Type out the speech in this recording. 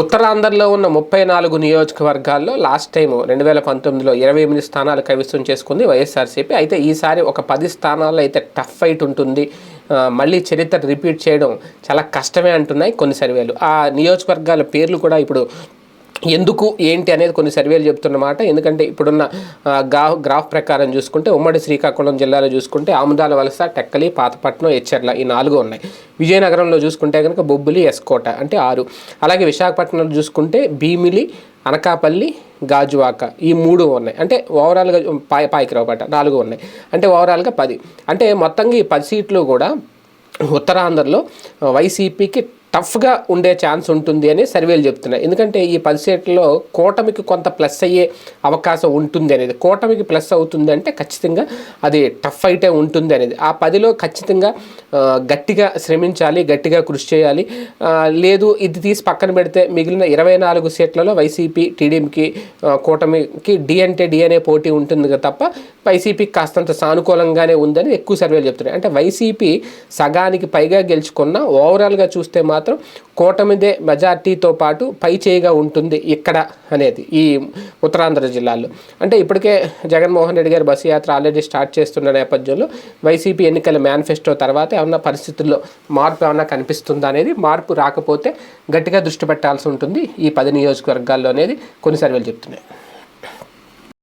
ఉత్తరాంధ్రలో ఉన్న ముప్పై నాలుగు నియోజకవర్గాల్లో లాస్ట్ టైం రెండు వేల పంతొమ్మిదిలో ఇరవై ఎనిమిది స్థానాలు కైవసం చేసుకుంది వైఎస్ఆర్సీపీ. అయితే ఈసారి ఒక పది స్థానాల్లో అయితే టఫ్ ఫైట్ ఉంటుంది. మళ్ళీ చరిత్ర రిపీట్ చేయడం చాలా కష్టమే అంటున్నాయి కొన్ని సర్వేలు. ఆ నియోజకవర్గాల పేర్లు కూడా ఇప్పుడు ఎందుకు ఏంటి అనేది కొన్ని సర్వేలు చెప్తున్నమాట ఎందుకంటే ఇప్పుడున్న గా గ్రాఫ్ గ్రాఫ్ ప్రకారం చూసుకుంటే ఉమ్మడి శ్రీకాకుళం జిల్లాలో చూసుకుంటే ఆముదాల వలస టెక్కలి పాతపట్నం ఎచ్చర్ల ఈ నాలుగు ఉన్నాయి. విజయనగరంలో చూసుకుంటే కనుక బొబ్బిలి ఎస్కోట అంటే ఆరు. అలాగే విశాఖపట్నంలో చూసుకుంటే భీమిలి అనకాపల్లి గాజువాక ఈ మూడు ఉన్నాయి. అంటే ఓవరాల్గా పాయ పాయకరావుపేట నాలుగు ఉన్నాయి. అంటే ఓవరాల్గా పది. అంటే మొత్తంగా ఈ పది సీట్లు కూడా ఉత్తరాంధ్రలో వైసీపీకి టఫ్గా ఉండే ఛాన్స్ ఉంటుంది అని సర్వేలు చెప్తున్నాయి. ఎందుకంటే ఈ పది సీట్లలో కూటమికి కొంత ప్లస్ అయ్యే అవకాశం ఉంటుంది అనేది. కూటమికి ప్లస్ అవుతుంది అంటే ఖచ్చితంగా అది టఫ్ అయితే ఉంటుంది అనేది. ఆ పదిలో ఖచ్చితంగా గట్టిగా శ్రమించాలి గట్టిగా కృషి చేయాలి. లేదు ఇది తీసి పక్కన పెడితే మిగిలిన ఇరవై నాలుగు సీట్లలో వైసీపీ టీడీఎంకి కూటమికి డి అంటే డి అనే పోటీ ఉంటుంది కదా తప్ప వైసీపీకి కాస్తంత సానుకూలంగానే ఉందని ఎక్కువ సర్వేలు చెప్తున్నాయి. అంటే వైసీపీ సగానికి పైగా గెలుచుకున్న ఓవరాల్గా చూస్తే మాత్రం మాత్రం కూటమిదే మెజార్టీతో పాటు పై చేయిగా ఉంటుంది ఇక్కడ అనేది ఈ ఉత్తరాంధ్ర జిల్లాలో అంటే ఇప్పటికే జగన్మోహన్ రెడ్డి గారి బస్సు యాత్ర ఆల్రెడీ స్టార్ట్ చేస్తున్న నేపథ్యంలో వైసీపీ ఎన్నికల మేనిఫెస్టో తర్వాత ఏమన్నా పరిస్థితుల్లో మార్పు ఏమన్నా కనిపిస్తుందా అనేది మార్పు రాకపోతే గట్టిగా దృష్టి పెట్టాల్సి ఉంటుంది ఈ పది నియోజకవర్గాల్లో అనేది. కొన్ని సర్వేలు చెప్తున్నాయి.